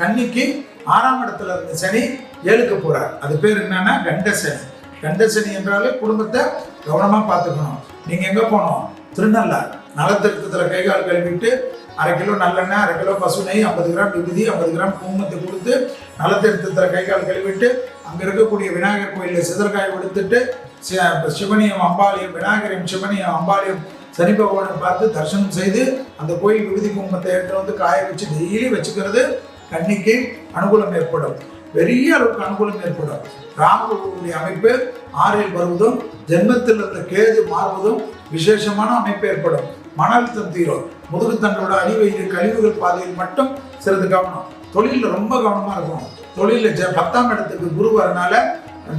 கன்னிக்கு ஆறாம் இடத்துல இருந்த சனி ஏழுக்கு போறார். அது பேர் என்னன்னா கண்ட சனி கண்ட சனி என்றாலே குடும்பத்தை கவனமா பார்த்துக்கணும். நீங்க எங்க போனோம்? திருநள்ளார் நலத்திருத்தத்துல கை கால் கழுவிட்டு அரை கிலோ நல்லெண்ணெய் அரை கிலோ பசு நெய் ஐம்பது கிராம் விபதி ஐம்பது கிராம் குங்குமத்தை கொடுத்து நலத்திருத்தத்துல கை கால் கழுவிட்டு அங்கே இருக்கக்கூடிய விநாயகர் கோயிலில் சிதற்காய் கொடுத்துட்டு சி- சிவனியும் அம்பாளையும் விநாயகரையும் சிவனியும் அம்பாளையும் சனி பகவானை பார்த்து தரிசனம் செய்து அந்த கோயில் விபதி குங்குமத்தை எடுத்து வந்து காய வச்சு டெய்லி வச்சுக்கிறது கண்ணிக்கு அனுகூலம் ஏற்படும். பெரிய அளவுக்கு அனுகூலம் ஏற்படும். ராகுடைய அமைப்பு ஆறில் வருவதும் ஜென்மத்தில் இருந்த கேது மாறுவதும் விசேஷமான அமைப்பு ஏற்படும். மன அழுத்தம் தீரும் முதுகுத்தண்டோட அடிவயிறு கழிவுகள் பாதையில் மட்டும் சிறிது கவனம். தொழிலில் ரொம்ப கவனமாக இருக்கணும். தொழிலில் ஜ பத்தாம் இடத்துக்கு குரு வரனால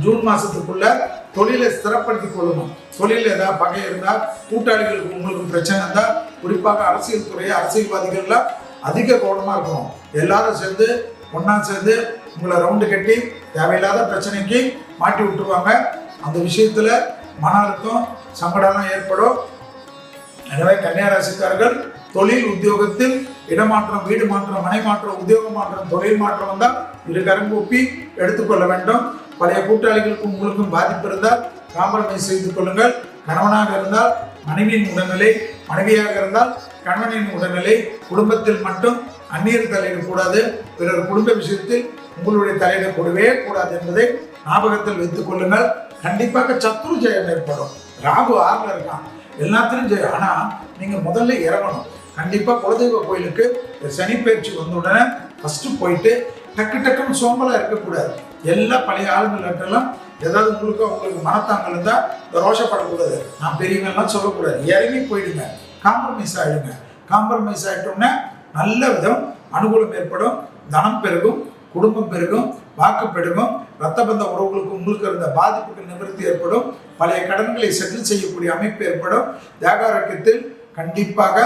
ஜூன் மாதத்துக்குள்ள தொழிலை ஸ்திரப்படுத்திக் கொள்ளணும். தொழிலில் ஏதாவது பகை இருந்தால் கூட்டாளிகளுக்கு உங்களுக்கு பிரச்சனை இருந்தால் குறிப்பாக அரசியல் துறை அரசியல்வாதிகள்லாம் அதிக கவனமாக இருக்கணும். எல்லாரும் சேர்ந்து ஒன்றா சேர்ந்து உங்களை ரவுண்டு கட்டி தேவையில்லாத பிரச்சனைக்கு மாட்டி விட்டுருவாங்க. அந்த விஷயத்தில் மன அழுத்தம் சங்கடம்லாம் ஏற்படும். எனவே கன்னியாராசிக்காரர்கள் தொழில் உத்தியோகத்தில் இடமாற்றம் வீடு மாற்றம் மனை மாற்றம் உத்தியோக மாற்றம் தொழில் மாற்றம் வந்தால் இரு கரங்கூப்பி எடுத்துக்கொள்ள வேண்டும். பழைய கூட்டாளிகளுக்கும் உங்களுக்கும் பாதிப்பு இருந்தால் காம்ப்ரமைஸ் செய்து கொள்ளுங்கள். கணவனாக இருந்தால் மனைவியின் உடல்நிலை மனைவியாக இருந்தால் கணவனின் உடல்நிலை குடும்பத்தில் மட்டும் அந்நியர் தலையிடக்கூடாது பிறர் குடும்ப விஷயத்தில் உங்களுடைய தலையிடக்கூடவே கூடாது என்பதை ஞாபகத்தில் வைத்துக் கொள்ளுங்கள். கண்டிப்பாக சத்துரு ஜெயம் ஏற்படும். ராகு ஆறுல இருக்கான். எல்லாத்திலும் ஜெயம். ஆனா நீங்க முதல்ல இறங்கணும். கண்டிப்பா குலதெய்வ கோயிலுக்கு சனி பயிற்சி வந்த உடனே ஃபர்ஸ்ட் போயிட்டு டக்கு டக்குன்னு சோம்பலா இருக்கக்கூடாது. எல்லா பழைய ஆளுங்கள்ட்டெல்லாம் ஏதாவது உங்களுக்கு உங்களுக்கு மனத்தாங்கல் இருந்தா ரோஷப்படக்கூடாது. நான் பெரியவங்கலாம் சொல்லக்கூடாது. இறங்கி போயிடுங்க. காம்ப்ரமைஸ் ஆயிடுங்க. காம்ப்ரமைஸ் ஆயிட்டோம்னா நல்ல விதம் அனுகூலம் ஏற்படும் தனம் பெருகும் குடும்பம் பெருகும் வாக்கு பெருகும் ரத்த பந்த உறவுகளுக்கு உங்களுக்கு இருந்த பாதிப்புகள் நிவர்த்தி ஏற்படும். பழைய கடன்களை செட்டில் செய்யக்கூடிய அமைப்பு ஏற்படும். தேகாரோக்கியத்தில் கண்டிப்பாக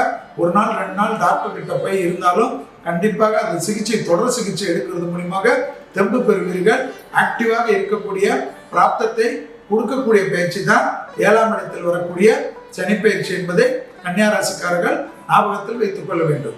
ஒரு நாள் ரெண்டு நாள் டாக்டர் கிட்ட போய் இருந்தாலும் கண்டிப்பாக அந்த சிகிச்சை தொடர் சிகிச்சை எடுக்கிறது மூலியமாக தெம்பு பெறுவீர்கள். ஆக்டிவாக இருக்கக்கூடிய பிராப்தத்தை கொடுக்கக்கூடிய பயிற்சி தான் ஏழாம் இடத்தில் வரக்கூடிய சனி பயிற்சி என்பதை கன்னியாராசிக்காரர்கள் ஞாபகத்தில் வைத்துக் கொள்ள வேண்டும்.